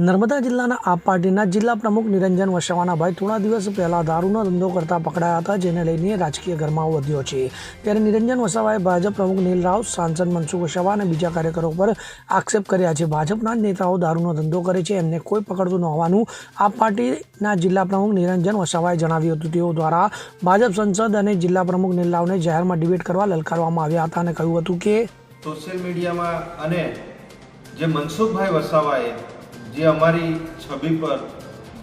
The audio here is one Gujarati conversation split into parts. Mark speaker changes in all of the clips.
Speaker 1: નર્મદા જિલ્લાના આપ પાર્ટીના જિલ્લા પ્રમુખ નિરંજન વસાવાના ભાઈ થોડા દિવસ પહેલા દારૂનો ધંધો કરતા પકડાયા હતા, જેને લઈને રાજકીય ગરમાવો વધ્યો છે. ત્યારે નિરંજન વસાવાએ ભાજપ પ્રમુખ નીલ રાવ સાંસદ મનસુખ વસાવા અને બીજા કાર્યકરો પર આક્ષેપ કર્યા છે. ભાજપના જ નેતાઓ દારૂનો ધંધો કરે છે, એમને કોઈ પકડતું ન હોવાનું આપ પાર્ટીના જિલ્લા પ્રમુખ નિરંજન વસાવાએ જણાવ્યું હતું. તેઓ દ્વારા ભાજપ સંસદ અને જિલ્લા પ્રમુખ નીલ રાવને જાહેરમાં ડિબેટ કરવા લલકારવામાં આવ્યા હતા અને કહ્યું હતું કે
Speaker 2: સોશિયલ મીડિયામાં અને જે મનસુખભાઈ વસાવાએ જે અમારી છબી પર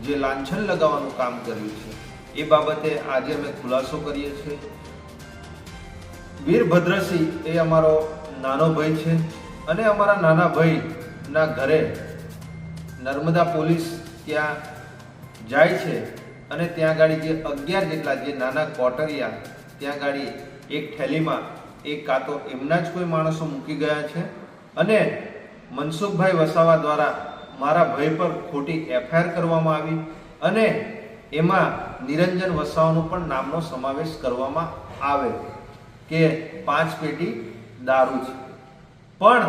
Speaker 2: જે લાંછન લગાવવાનું કામ કર્યું છે, એ બાબતે આજે અમે ખુલાસો કરીએ છીએ. વીરભદ્રસિંહ એ અમારો નાનો ભાઈ છે અને અમારા નાના ભાઈના ઘરે નર્મદા પોલીસ ત્યાં જાય છે અને ત્યાં ગાડી જે અગિયાર જેટલા જે નાના કોટરિયા ત્યાં ગાડી એક થેલીમાં એક કાં તો એમના જ કોઈ માણસો મૂકી ગયા છે. અને મનસુખભાઈ વસાવા દ્વારા મારા ભાઈ પર ખોટી એફઆઈઆર કરવામાં આવી અને એમાં નિરંજન વસાવાનું પણ નામનો સમાવેશ કરવામાં આવે કે પાંચ પેટી દારૂ છે. પણ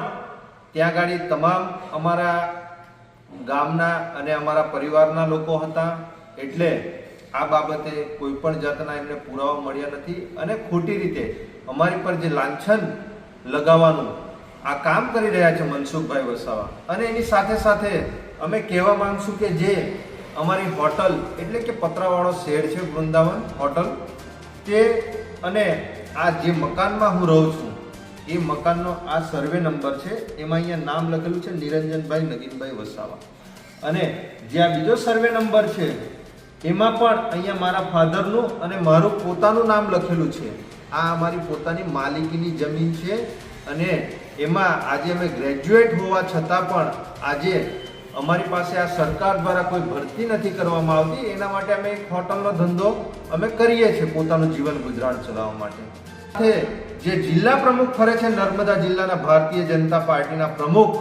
Speaker 2: ત્યાં ગાડી તમામ અમારા ગામના અને અમારા પરિવારના લોકો હતા એટલે આ બાબતે કોઈ પણ જાતના એમને પુરાવા મળ્યા નથી અને ખોટી રીતે અમારી પર જે લાંછન લગાવવાનું આ કામ કરી રહ્યા છે મનસુખભાઈ વસાવા. અને એની સાથે સાથે અમે કહેવા માંગશું કે જે અમારી હોટલ, એટલે કે પતરાવાળો શેડ છે વૃંદાવન હોટલ, તે અને આ જે મકાનમાં હું રહું છું, એ મકાનનો આ સર્વે નંબર છે, એમાં અહીંયા નામ લખેલું છે નિરંજનભાઈ નગીનભાઈ વસાવા. અને જે આ બીજો સર્વે નંબર છે, એમાં પણ અહીંયા મારા ફાધરનું અને મારું પોતાનું નામ લખેલું છે. આ અમારી પોતાની માલિકીની જમીન છે અને એમાં આજે અમે ગ્રેજ્યુએટ હોવા છતાં પણ આજે અમારી પાસે આ સરકાર દ્વારા કોઈ ભરતી નથી કરવામાં આવતી. એના માટે અમે એક હોટલનો ધંધો અમે કરીએ છીએ પોતાનું જીવન ગુજરાન ચલાવવા માટે. સાથે જે જિલ્લા પ્રમુખ ફરે છે નર્મદા જિલ્લાના ભારતીય જનતા પાર્ટીના પ્રમુખ,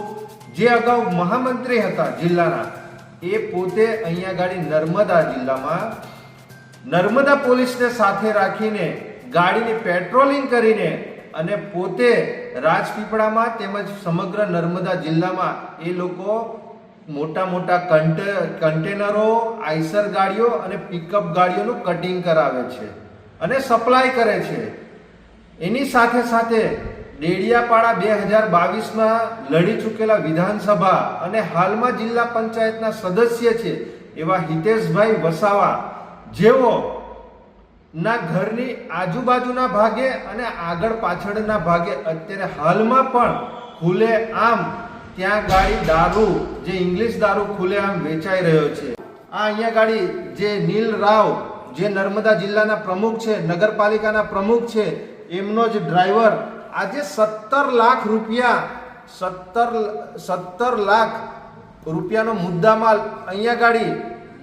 Speaker 2: જે અગાઉ મહામંત્રી હતા જિલ્લાના, એ પોતે અહીંયા ગાડી નર્મદા જિલ્લામાં, નર્મદા પોલીસને સાથે રાખીને ગાડીની પેટ્રોલિંગ કરીને અને પોતે રાજપીપળામાં તેમજ સમગ્ર નર્મદા જિલ્લામાં એ લોકો મોટા મોટા કન્ટે કન્ટેનરો આઈસર ગાડીઓ અને પિકઅપ ગાડીઓનું કટિંગ કરાવે છે અને સપ્લાય કરે છે. એની સાથે સાથે ડેડિયાપાડા બે હજાર બાવીસમાં લડી ચૂકેલા વિધાનસભા અને હાલમાં જિલ્લા પંચાયતના સદસ્ય છે એવા હિતેશભાઈ વસાવા. જેઓ ના ઘરની આજુબાજુના ભાગે અને આગળ પાછળના ભાગે અત્યારે હાલમાં પણ ખુલે આમ, ત્યાં ગાડી દારૂ, જે ઇંગ્લિશ દારૂ ખુલે આમ વેચાઈ રહ્યો છે. આ અહીંયા ગાડી જે નીલ રાવ, જે નર્મદા જિલ્લાના પ્રમુખ છે, નગરપાલિકાના પ્રમુખ છે, એમનો જ ડ્રાઈવર, આજે સત્તર લાખ રૂપિયા, સત્તર સત્તર લાખ રૂપિયાનો મુદ્દામાલ અહીંયા ગાડી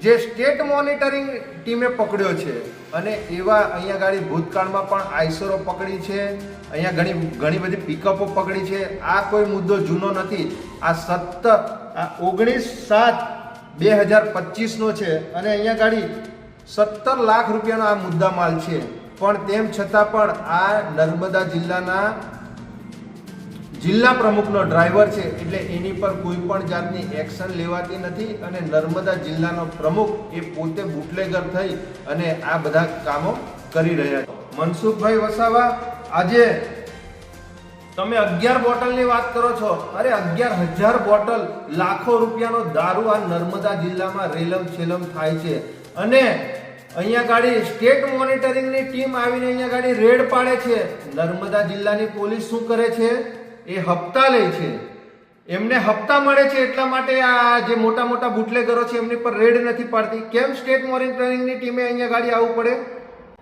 Speaker 2: જે સ્ટેટ મોનિટરિંગ ટીમે પકડ્યો છે અને એવા અહીંયા ગાડી ભૂતકાળમાં પણ આઈસરો પકડી છે, અહીંયા ઘણી ઘણી બધી પિકઅપો પકડી છે. આ કોઈ મુદ્દો જૂનો નથી. આ સત્તર આ ઓગણીસ સાત બે હજાર પચીસનો છે અને અહીંયા ગાડી સત્તર લાખ રૂપિયાનો આ મુદ્દામાલ છે. પણ તેમ છતાં પણ આ નર્મદા જિલ્લાના જિલ્લા પ્રમુખનો ડ્રાઈવર છે એટલે એની પર કોઈ પણ જાતની એક્શન લેવાતી નથી અને નર્મદા જિલ્લાનો પ્રમુખ એ પોતે બુટલેગર થઈ અને આ બધા કામો કરી રહ્યા છે. મનસુખભાઈ વસાવા, આજે તમે અગિયાર બોટલની વાત કરો છો. અરે અગિયાર હજાર બોટલ લાખો રૂપિયાનો દારૂ આ નર્મદા જિલ્લામાં રેલમ છેલમ થાય છે. અને અહીંયા ગાડી સ્ટેટ મોનિટરિંગની ટીમ આવીને અહીંયા ગાડી રેડ પાડે છે. નર્મદા જિલ્લાની પોલીસ શું કરે છે? એ હપ્તા લે છે. એમને હપ્તા મળે છે એટલા માટે આ જે મોટા મોટા બુટલેગરો છે એમની પર રેડ નથી પાડતી. કેમ સ્ટેટ મોનિટરિંગની ટીમે અહીંયા ગાડી આવવું પડે?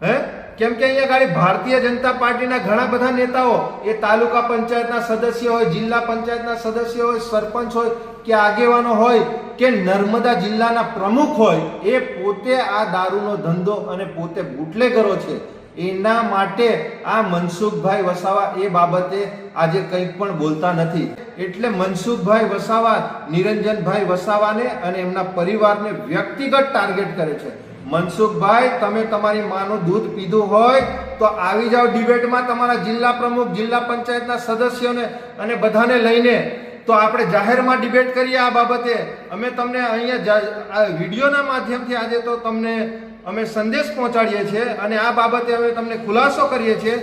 Speaker 2: હે? કેમ કે અહીંયા ગાડી ભારતીય જનતા પાર્ટીના ઘણા બધા નેતાઓ, એ તાલુકા પંચાયતના સદસ્ય હોય, જિલ્લા પંચાયતના સદસ્ય હોય, સરપંચ હોય, કે આગેવાનો હોય, કે નર્મદા જિલ્લાના પ્રમુખ હોય, એ પોતે આ દારૂનો ધંધો અને પોતે બુટલેગરો છે. એના માટે આ મનસુખભાઈ વસાવા એ બાબતે આજે કંઈ પણ બોલતા નથી. એટલે મનસુખભાઈ વસાવા નિરંજનભાઈ વસાવાને અને એમના પરિવારને વ્યક્તિગત ટાર્ગેટ કરે છે. મનસુખભાઈ, તમે તમારી માનું દૂધ પીધું હોય તો આવી જાઓ ડિબેટમાં તમારા જિલ્લા પ્રમુખ, જિલ્લા પંચાયતના સદસ્યોને અને બધાને લઈને. તો આપણે જાહેરમાં ડિબેટ કરીએ આ બાબતે. અમે તમને અહીંયા વિડીયોના માધ્યમથી આજે તો તમને અમે સંદેશ પહોંચાડીએ છીએ અને આ બાબતે અમે તમને ખુલાસો કરીએ છીએ.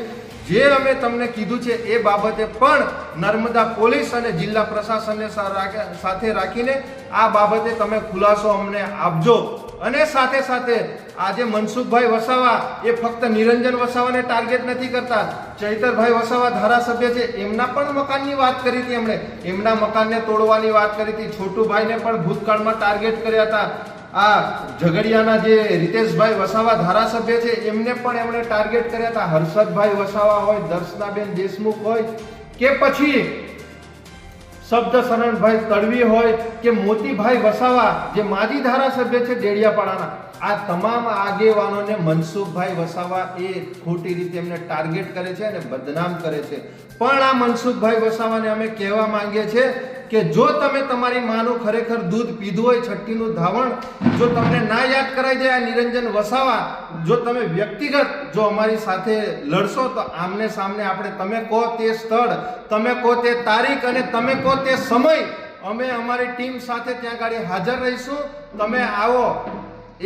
Speaker 2: જે અમે તમને કીધું છે એ બાબતે પણ નર્મદા પોલીસ અને જિલ્લા પ્રશાસનને સાથે રાખીને આ બાબતે તમે ખુલાસો અમને આપજો. અને સાથે સાથે આજે મનસુખભાઈ વસાવા એ ફક્ત નિરંજન વસાવાને ટાર્ગેટ નથી કરતા. ચૈતરભાઈ વસાવા ધારાસભ્ય છે, એમના પણ મકાનની વાત કરી હતી એમણે. એમના મકાનને તોડવાની વાત કરી હતી. છોટુભાઈને પણ ભૂતકાળમાં ટાર્ગેટ કર્યા હતા. આ ઝઘડિયાના જે રીતેશભાઈ વસાવા ધારાસભ્ય છે, એમને પણ એમણે ટાર્ગેટ કર્યા હતા. હર્ષદભાઈ વસાવા હોય, દર્શનાબેન દેશમુખ હોય, કે પછી શબ્દ શરણભાઈ તડવી હોય, કે મોતીભાઈ વસાવા, જે માજી ધારાસભ્ય છે ડેડિયાપાડાના, આ તમામ આગેવાનોને મનસુખભાઈ વસાવા એ ખોટી રીતે એમને ટાર્ગેટ કરે છે અને બદનામ કરે છે. પણ આ મનસુખભાઈ વસાવાને અમે કહેવા માંગીએ છીએ કે જો તમે તમારી માનું ખરેખર દૂધ પીધું હોય છઠ્ઠીનું ધાવણ, જો તમને ના યાદ કરાઈ જાય આ નિરંજન વસાવા, જો તમે વ્યક્તિગત જો અમારી સાથે લડશો તો આમને સામને આપણે તમે કહો તે સ્થળ, તમે કહો તે તારીખ અને તમે કહો તે સમય, અમે અમારી ટીમ સાથે ત્યાં ગાડી હાજર રહીશું. તમે આવો.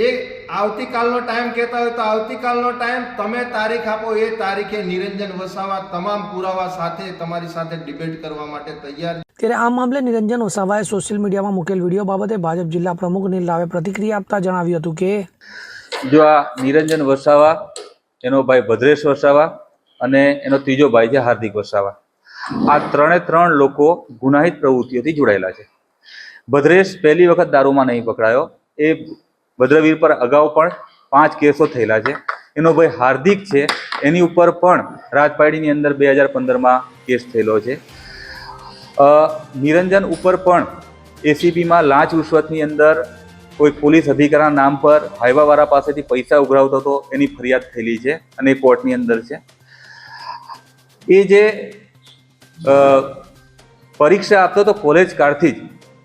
Speaker 2: એ આવતીકાલનો ટાઈમ કહેતા હોય તો આવતીકાલનો ટાઈમ, તમે તારીખ આપો, એ તારીખે નિરંજન વસાવા તમામ પુરાવા સાથે તમારી સાથે ડિબેટ કરવા માટે તૈયાર
Speaker 1: ત્યારે આ મામલે નિરંજન વસાવાએ સોશિયલ મીડિયામાં મૂકેલ વીડિયો બાબતે ભાજપ જિલ્લા પ્રમુખ નીલ રાવે પ્રતિક્રિયા આપતા જણાવ્યું હતું કે
Speaker 3: જો આ નિરંજન વસાવા, એનો ભાઈ ભદ્રેશ વસાવા અને એનો ત્રીજો ભાઈ છે હાર્દિક વસાવા. આ ત્રણે ત્રણ લોકો ગુનાહિત પ્રવૃત્તિઓથી જોડાયેલા છે. ભદ્રેશ પહેલી વખત દારૂમાં નહીં પકડાયો. એ ભદ્રવીર પર અગાઉ પણ પાંચ કેસો થયેલા છે. એનો ભાઈ હાર્દિક છે. એની ઉપર પણ રાજપાડીની અંદર બે હજાર પંદરમાં કેસ થયેલો છે. નિરંજન ઉપર પણ એસીબીમાં લાંચ રૂશ્વતની અંદર કોઈ પોલીસ અધિકારીના નામ પર હાઈવાવાળા પાસેથી પૈસા ઉઘરાવતો હતો એની ફરિયાદ થયેલી છે અને એ કોર્ટની અંદર છે. એ જે પરીક્ષા આપતો હતો કોલેજ કાળથી જ,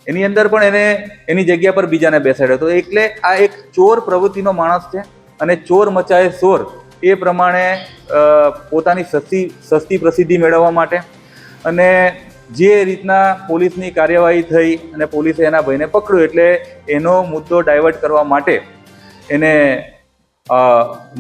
Speaker 3: એની અંદર પણ એને એની જગ્યા પર બીજાને બેસાડ્યો હતો. એટલે આ એક ચોર પ્રવૃત્તિનો માણસ છે અને ચોર મચાએ ચોર એ પ્રમાણે પોતાની સસ્તી સસ્તી પ્રસિદ્ધિ મેળવવા માટે અને જે રીતના પોલીસની કાર્યવાહી થઈ અને પોલીસે એના ભાઈને પકડ્યો એટલે એનો મુદ્દો ડાયવર્ટ કરવા માટે એને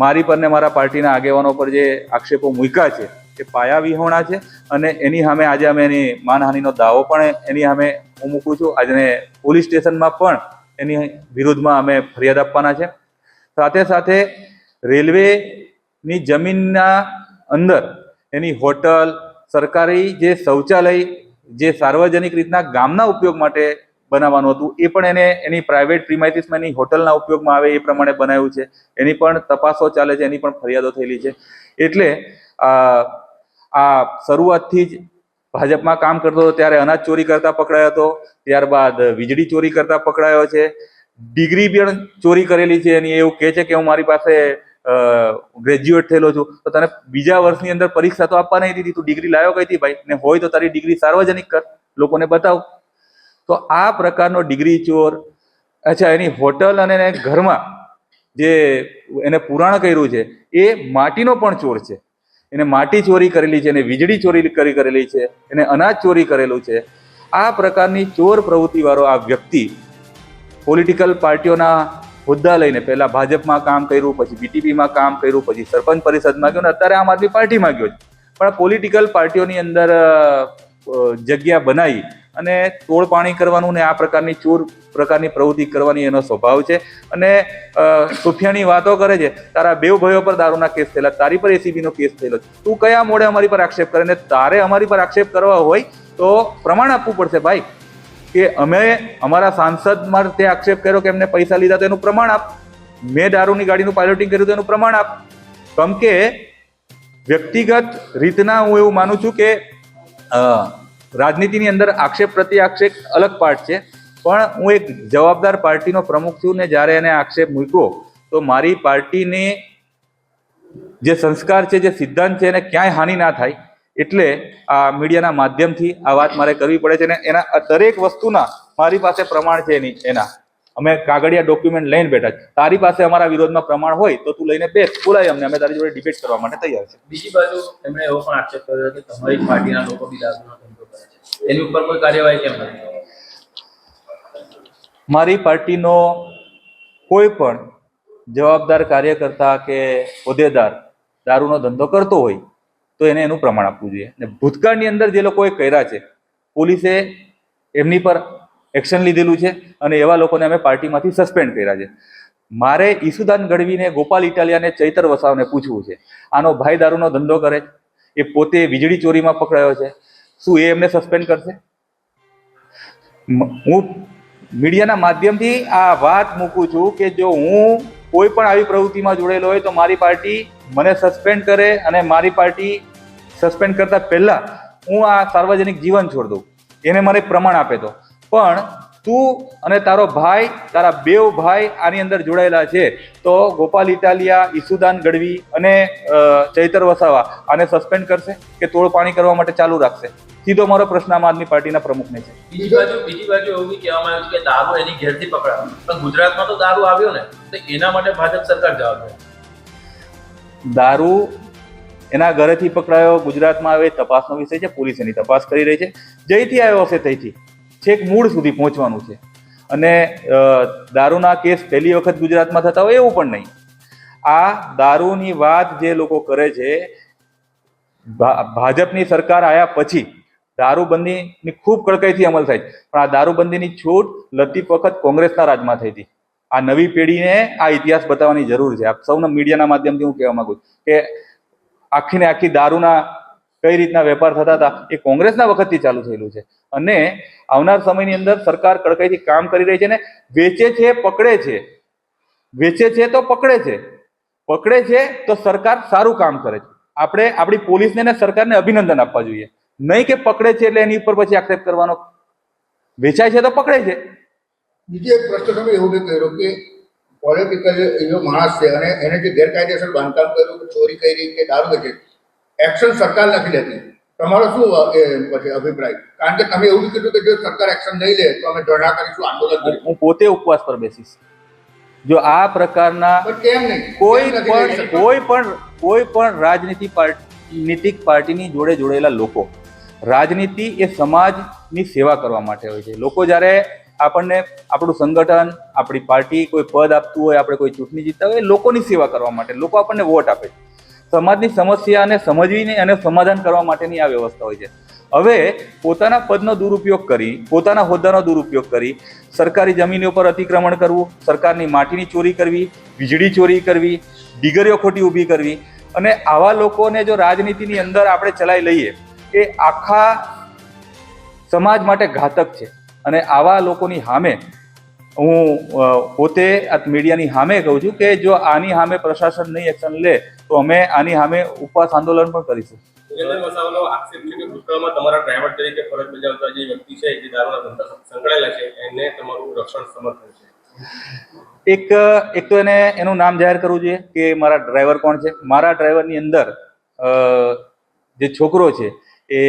Speaker 3: મારી પર ને મારા પાર્ટીના આગેવાનો પર જે આક્ષેપો મૂક્યા છે, એ પાયા વિહોણા છે અને એની સામે આજે અમે એની માનહાનિનો દાવો પણ એની સામે હું મૂકું છું. આજને પોલીસ સ્ટેશનમાં પણ એની વિરુદ્ધમાં અમે ફરિયાદ આપવાના છે. સાથે સાથે રેલવેની જમીનના અંદર એની હોટલ સરકારી જે શૌચાલય, જે સાર્વજનિક રીતના ગામના ઉપયોગ માટે બનાવવાનું હતું, એ પણ એને એની પ્રાઇવેટ પ્રિમાઇસીસમાં એની હોટલના ઉપયોગમાં આવે એ પ્રમાણે બનાવ્યું છે. એની પણ તપાસો ચાલે છે, એની પણ ફરિયાદો થયેલી છે. એટલે આ શરૂઆતથી જ ભાજપમાં કામ કરતો હતો, ત્યારે અનાજ ચોરી કરતા પકડાયો હતો, ત્યારબાદ વીજળી ચોરી કરતા પકડાયો છે. ડિગ્રી પણ ચોરી કરેલી છે એની એવું કહે છે કે હું મારી પાસે ગ્રેજ્યુએટ થયેલો છું, તો તને બીજા વર્ષની અંદર પરીક્ષા તો આપવા નહીં દીધી. તું ડિગ્રી લાવ્યો કઈ હતી ભાઈ? ને હોય તો તારી ડિગ્રી સાર્વજનિક કર, લોકોને બતાવ. તો આ પ્રકારનો ડિગ્રી ચોર, અચ્છા, એની હોટલ અને એને ઘરમાં જે એને પુરાણ કર્યું છે, એ માટીનો પણ ચોર છે. એને માટી ચોરી કરેલી છે, એને વીજળી ચોરી કરી કરેલી છે, એને અનાજ ચોરી કરેલું છે. આ પ્રકારની ચોર પ્રવૃત્તિવાળો આ વ્યક્તિ પોલિટિકલ પાર્ટીઓના હોદ્દા લઈને પહેલા ભાજપમાં કામ કર્યું, પછી બીટીપીમાં કામ કર્યું, પછી સરપંચ પરિષદમાં ગયો અને અત્યારે આમ આદમી પાર્ટીમાં ગયો છે. પણ પોલિટિકલ પાર્ટીઓની અંદર જગ્યા બનાવી અને તોડપાણી કરવાનું ને આ પ્રકારની ચોર પ્રકારની પ્રવૃત્તિ કરવાની એનો સ્વભાવ છે. અને સુફિયાની વાતો કરે છે, તારા બેવ ભાઈઓ પર દારૂના કેસ થયેલા, તારી પર એસીબીનો કેસ થયેલો. તું કયા મોડે અમારી પર આક્ષેપ કરે ને તારે અમારી પર આક્ષેપ કરવા હોય તો પ્રમાણ આપવું પડશે ભાઈ. કે અમે અમારા સાંસદ તે આક્ષેપ કર્યો કે એમને પૈસા લીધા તો એનું પ્રમાણ આપ. મેં દારૂની ગાડીનું પાયલોટિંગ કર્યું તો એનું પ્રમાણ આપ. કમ કે વ્યક્તિગત રીતના હું એવું માનું છું કે રાજનીતિની અંદર આક્ષેપ પ્રતિ આક્ષેપ અલગ પાર્ટ છે. પણ હું એક જવાબદાર પાર્ટીનો પ્રમુખ છું ને જ્યારે એને આક્ષેપ મૂક્યો, તો મારી પાર્ટીને જે સંસ્કાર છે, જે સિદ્ધાંત છે, એને ક્યાંય હાનિ ના થાય. એટલે આ મીડિયાના માધ્યમથી આ વાત મારે કરવી પડે છે ને એના દરેક વસ્તુના મારી પાસે પ્રમાણ છે એની એના. અમે કાગળિયા ડોક્યુમેન્ટ લઈને બેઠા છે તારી પાસે અમારા વિરોધમાં પ્રમાણ હોય તો તું લઈને બેસ. બોલાય અમને. અમે તારી જોડે ડિબેટ કરવા માટે તૈયાર છે
Speaker 4: બીજી બાજુ એમણે એવો પણ આક્ષેપ કર્યો કે તમારી પાર્ટીના લોકો બી દારૂનો ધંધો કરે છે. એની ઉપર કોઈ કાર્યવાહી કેમ નથી?
Speaker 3: મારી પાર્ટીનો કોઈ પણ જવાબદાર કાર્યકર્તા કે હોદ્દેદાર દારૂનો ધંધો કરતો હોય તો એને એનું પ્રમાણ આપવું જોઈએ. અને ભૂતકાળની અંદર જે લોકોએ કર્યા છે, પોલીસે એમની પર એક્શન લીધેલું છે અને એવા લોકોને અમે પાર્ટીમાંથી સસ્પેન્ડ કર્યા છે. મારે ઈસુદાન ગઢવીને ગોપાલ ઇટાલિયાને ચૈતર વસાવને પૂછવું છે. આનો ભાઈ દારૂનો ધંધો કરે એ પોતે વીજળી ચોરીમાં પકડાયો છે. શું એ એમને સસ્પેન્ડ કરશે? હું મીડિયાના માધ્યમથી આ વાત મૂકું છું કે જો હું કોઈ પણ આવી પ્રવૃત્તિમાં જોડેલો હોય તો મારી પાર્ટી મને સસ્પેન્ડ કરે અને મારી પાર્ટી સસ્પેન્ડ કરતા પહેલા હું આ સાર્વજનિક જીવન છોડ દઉં. એને મને પ્રમાણ આપે તો. પણ તું અને તારો ભાઈ તારા બેવ ભાઈ આની અંદર જોડાયેલા છે તો ગોપાલ ઇટાલિયા ઈસુદાન ગઢવી અને ચૈતર વસાવા આને સસ્પેન્ડ કરશે કે તોડપાણી કરવા માટે ચાલુ રાખશે? સીધો મારો પ્રશ્ન આમ આદમી પાર્ટીના પ્રમુખને છે.
Speaker 4: બીજી બાજુ બીજી બાજુ એવું બી કહેવામાં આવ્યું છે કે દારૂ એની ઘેરથી પકડાયો. પણ ગુજરાતમાં તો દારૂ આવ્યો ને તો એના માટે ભાજપ સરકાર જવાબદાર
Speaker 3: દારૂ એના ઘરેથી પકડાયો. ગુજરાતમાં આવે તપાસનો વિષય છે. પોલીસ એની તપાસ કરી રહી છે. જઈથી આવ્યો હશે તઈથી છેક મૂળ સુધી પહોંચવાનું છે. અને દારૂના કેસ પહેલી વખત ગુજરાતમાં થતા હોય એવું પણ નહીં. આ દારૂની વાત જે લોકો કરે છે ભાજપની સરકાર આવ્યા પછી દારૂબંધીની ખૂબ કડકાઈથી અમલ થાય પણ આ દારૂબંધીની છૂટ લતીફ વખત કોંગ્રેસના રાજમાં થઈ હતી. આ નવી પેઢીને આ ઇતિહાસ બતાવવાની જરૂર છે. આપ સૌના મીડિયાના માધ્યમથી હું કહેવા માંગુ છું કે આખી ને આખી દારૂના કઈ રીતના વેપાર થતા હતા, એ કોંગ્રેસના વખતથી ચાલુ થયેલું છે. અને આવનાર સમયની અંદર સરકાર કડકાઈથી કામ કરી રહી છે ને વેચે છે, પકડે છે. વેચે છે તો પકડે છે. પકડે છે તો સરકાર સારું કામ કરે છે. આપણે આપણી પોલીસને ને સરકારને અભિનંદન આપવા જોઈએ. નહીં કે પકડે છે એટલે એની ઉપર પછી આક્ષેપ કરવાનો. વેચાય છે તો પકડે છે.
Speaker 5: બીજો એક પ્રશ્ન તમે એવું કહ્યું કે પોલિટિકલ એવો માણસ છે અને એને જે ગેરકાયદેસર બાંધકામ કર્યું ચોરી કરી કે દારૂ વેચે એક્શન સરકાર નથી લેતી. તમારો શું પછી અભિપ્રાય? કારણ કે તમે એવું કીધું કે જો સરકાર એક્શન નહીં લે તો અમે ધરણા કરીશું આંદોલન કરીશું.
Speaker 3: હું પોતે ઉપવાસ પર બેસીશ. જો આ પ્રકારના
Speaker 5: કેમ નહીં?
Speaker 3: કોઈ પણ કોઈ પણ કોઈ પણ રાજનીતિ પાર્ટીનીતિક પાર્ટીની જોડે જોડેલા લોકો રાજનીતિ એ સમાજની સેવા કરવા માટે હોય છે. લોકો જ્યારે આપણને આપણું સંગઠન, આપણી પાર્ટી કોઈ પદ આપતું હોય, આપણે કોઈ ચૂંટણી જીતતા હોય લોકોની સેવા કરવા માટે, લોકો આપણને વોટ આપે છે. સમાજની સમસ્યાને સમજવીને અને સમાધાન કરવા માટેની આ વ્યવસ્થા હોય છે. હવે પોતાના પદનો દુરુપયોગ કરી, પોતાના હોદ્દાનો દુરુપયોગ કરી, સરકારી જમીનો પર અતિક્રમણ કરવું, સરકારની માટીની ચોરી કરવી, વીજળી ચોરી કરવી, ડીગરીઓ ખોટી ઊભી કરવી અને આવા લોકોને જો રાજનીતિની અંદર આપણે ચલાવી લઈએ, એ આખા સમાજ માટે ઘાતક છે. અને આવા લોકોની સામે હું પોતે આ મીડિયાની સામે કહું છું કે જો આની સામે પ્રશાસન નહીં એક્શન લે તો અમે આની સામે ઉપવાસ આંદોલન પણ કરીશું. એક એક તો એને એનું નામ જાહેર કરવું જોઈએ કે મારા ડ્રાઈવર કોણ છે? મારા ડ્રાઈવરની અંદર જે છોકરો છે એ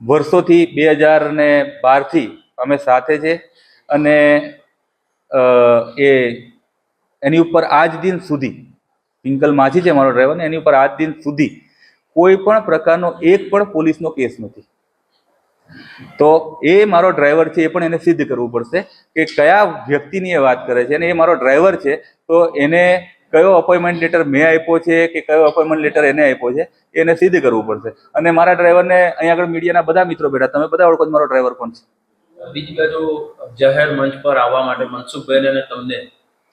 Speaker 3: વર્ષોથી બે હજાર ને બારથી અમે સાથે છે અને એ એની ઉપર આજ દિન સુધી, પિંકલ માછી છે મારો ડ્રાઈવર ને, એની ઉપર આજ દિન સુધી કોઈ પણ પ્રકારનો એક પણ પોલીસનો કેસ નથી. તો એ મારો ડ્રાઈવર છે એ પણ એને સિદ્ધ કરવું પડશે કે કયા વ્યક્તિની એ વાત કરે છે અને એ મારો ડ્રાઈવર છે તો એને કયો અપોઇન્ટમેન્ટ લેટર મેં આપ્યો છે કે કયો અપોઇન્ટમેન્ટ લેટર એને આપ્યો છે એને સિદ્ધ કરવું પડશે. અને મારા ડ્રાઈવરને અહીંયા આગળ મીડિયાના બધા મિત્રો બેઠા તમે બધા ઓળખો મારો ડ્રાઈવર કોણ છે?
Speaker 4: બીજી બાજુ જાહેર મંચ પર આવવા માટે મનસુખભાઈ અને તમને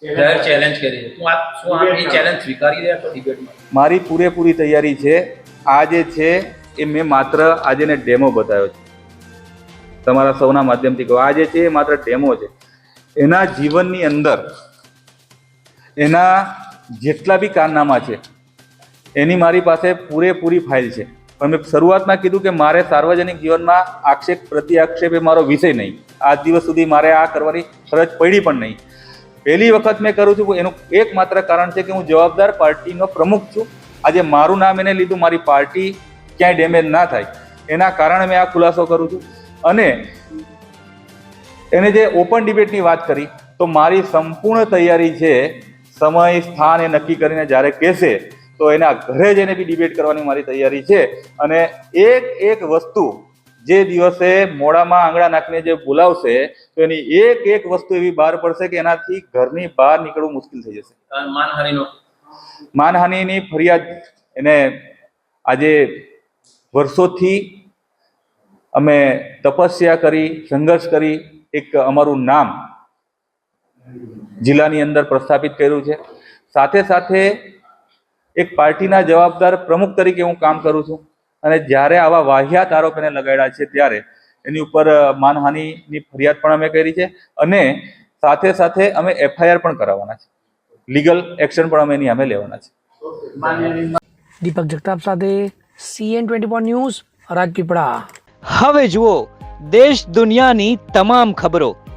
Speaker 4: જાહેર ચેલેન્જ કરી હું આપ શું આપ એ ચેલેન્જ સ્વીકારી રહ્યા છો ડિબેટમાં
Speaker 3: મારી પૂરેપૂરી તૈયારી છે. આ જે છે એ મેં માત્ર આજે ડેમો બતાવ્યો છે. તમારા સૌના માધ્યમથી કહો આ જે છે એ માત્ર ડેમો છે. એના જીવનની અંદર એના જેટલા બી કારનામા છે, એની મારી પાસે પૂરેપૂરી ફાઇલ છે. પણ મેં શરૂઆતમાં કીધું કે મારે સાર્વજનિક જીવનમાં આક્ષેપ, પ્રતિ આક્ષેપ એ મારો વિષય નહીં. આજ દિવસ સુધી મારે આ કરવાની ફરજ પડી પણ નહીં. પહેલી વખત મેં કરું છું, એનું એકમાત્ર કારણ છે કે હું જવાબદાર પાર્ટીનો પ્રમુખ છું. આજે મારું નામ એને લીધું, મારી પાર્ટી ક્યાંય ડેમેજ ના થાય. એના કારણે મેં આ ખુલાસો કરું છું. અને એને જે ઓપન ડિબેટની વાત કરી, તો મારી સંપૂર્ણ તૈયારી છે સમય સ્થાન એ નક્કી કરીને જ્યારે કહેશે તો એના ઘરે જઈને બી ડિબેટ કરવાની મારી તૈયારી છે. અને એક એક વસ્તુ જે દિવસે મોડામાં આંગળા નાખીને જે બોલાવશે તો એની એક એક વસ્તુ એવી બહાર પડશે કે એનાથી ઘરની બહાર નીકળવું મુશ્કેલ થઈ જશે.
Speaker 4: માનહાનિનો?
Speaker 3: માનહાનિની ફરિયાદ એને આજે વર્ષોથી અમે તપસ્યા કરી સંઘર્ષ કરી એક અમારું નામ જિલ્લાની અંદર પ્રસ્થાપિત કર્યું છે. સાથે સાથે એક પાર્ટીના જવાબદાર પ્રમુખ તરીકે હું કામ કરું છું અને જ્યારે આવા વાહિયાત આરોપ એને લગાડ્યા છે ત્યારે એની ઉપર માનહાનિની ફરિયાદ પણ અમે કરી છે અને સાથે સાથે અમે એફઆઈઆર પણ કરાવવાના છે. લીગલ એક્શન પણ અમે એની અમે લેવાના છે.
Speaker 1: દીપક જગતાપ સાથે CN twenty four news Rajpipla.
Speaker 6: હવે જુઓ દેશ દુનિયાની તમામ ખબરો.